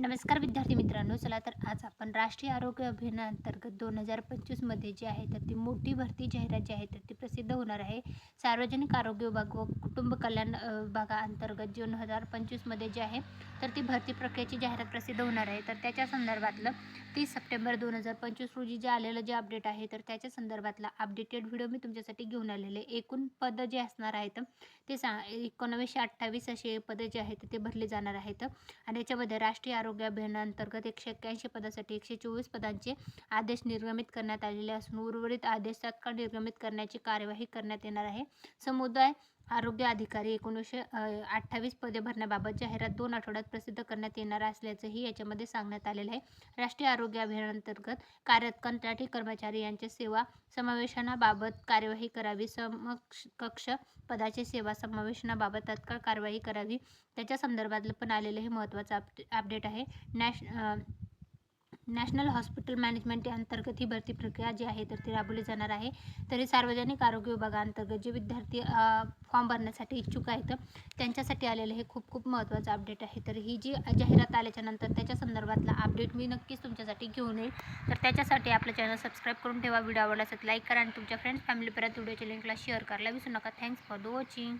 नमस्कार विद्यार्थी मित्रांनो चला तर आज आपण राष्ट्रीय आरोग्य अभियानाअंतर्गत दोन हजार पंचवीसमध्ये जे आहे तर ती मोठी भरती जाहिरात जी आहे तर ती प्रसिद्ध होणार आहे. सार्वजनिक आरोग्य विभाग व कुटुंब कल्याण विभागाअंतर्गत दोन हजार पंचवीसमध्ये जी आहे तर ती भरती प्रक्रियेची जाहिरात प्रसिद्ध होणार आहे. तर त्याच्या संदर्भातलं तीस सप्टेंबर दोन हजार पंचवीस रोजी जे आलेलं जे अपडेट आहे तर त्याच्या संदर्भातला अपडेटेड व्हिडिओ मी तुमच्यासाठी घेऊन आलेले. एकूण पदं जे असणार आहेत ते सा एकोणावीसशे अठ्ठावीस असे पदं जे आहेत ते भरले जाणार आहेत. आणि याच्यामध्ये राष्ट्रीय आरोग्य आरोग्य अभियानाअंतर्गत एकशे एक्क्याऐंशी पदासाठी एकशे चोवीस पदांचे आदेश निर्गमित करण्यात आलेले असून उर्वरित आदेश तात्काळ निर्गमित करण्याची कार्यवाही करण्यात येणार आहे? समुदाय आरोग्य अधिकारी एकोणीसशे अठ्ठावीस पदे भरण्याबाबत जाहिरात दोन आठवड्यात प्रसिद्ध करण्यात येणार असल्याचंही याच्यामध्ये सांगण्यात आलेलं आहे. राष्ट्रीय आरोग्य अभियानांतर्गत कार्यरत कंत्राटी कर्मचारी यांच्या सेवा समावेशनाबाबत कार्यवाही करावी. समक्ष कक्ष पदाचे सेवा समावेशनाबाबत तात्काळ कार्यवाही करावी. त्याच्या संदर्भातलं पण आलेलं हे महत्त्वाचं अपडे अपडेट आहे. नॅश नॅशनल हॉस्पिटल मॅनेजमेंट अंतर्गत ही भरती प्रक्रिया जी आहे तर ती राबवली जाणार आहे. तरी सार्वजनिक आरोग्य विभागाअंतर्गत जे विद्यार्थी फॉर्म भरण्यासाठी इच्छुक आहेत त्यांच्यासाठी आलेलं हे खूप खूप महत्त्वाचं अपडेट आहे. तर ही जी जाहिरात आल्याच्यानंतर त्याच्या संदर्भातला अपडेट मी नक्कीच तुमच्यासाठी घेऊन येईल. तर त्याच्यासाठी आपलं चॅनल सबस्क्राईब करून ठेवा. व्हिडिओ आवडला असेल लाईक करा आणि तुमच्या फ्रेंड्स फॅमिलीपर्यंत व्हिडिओच्या लिंकला शेअर करायला विसरू नका. Thanks for the watching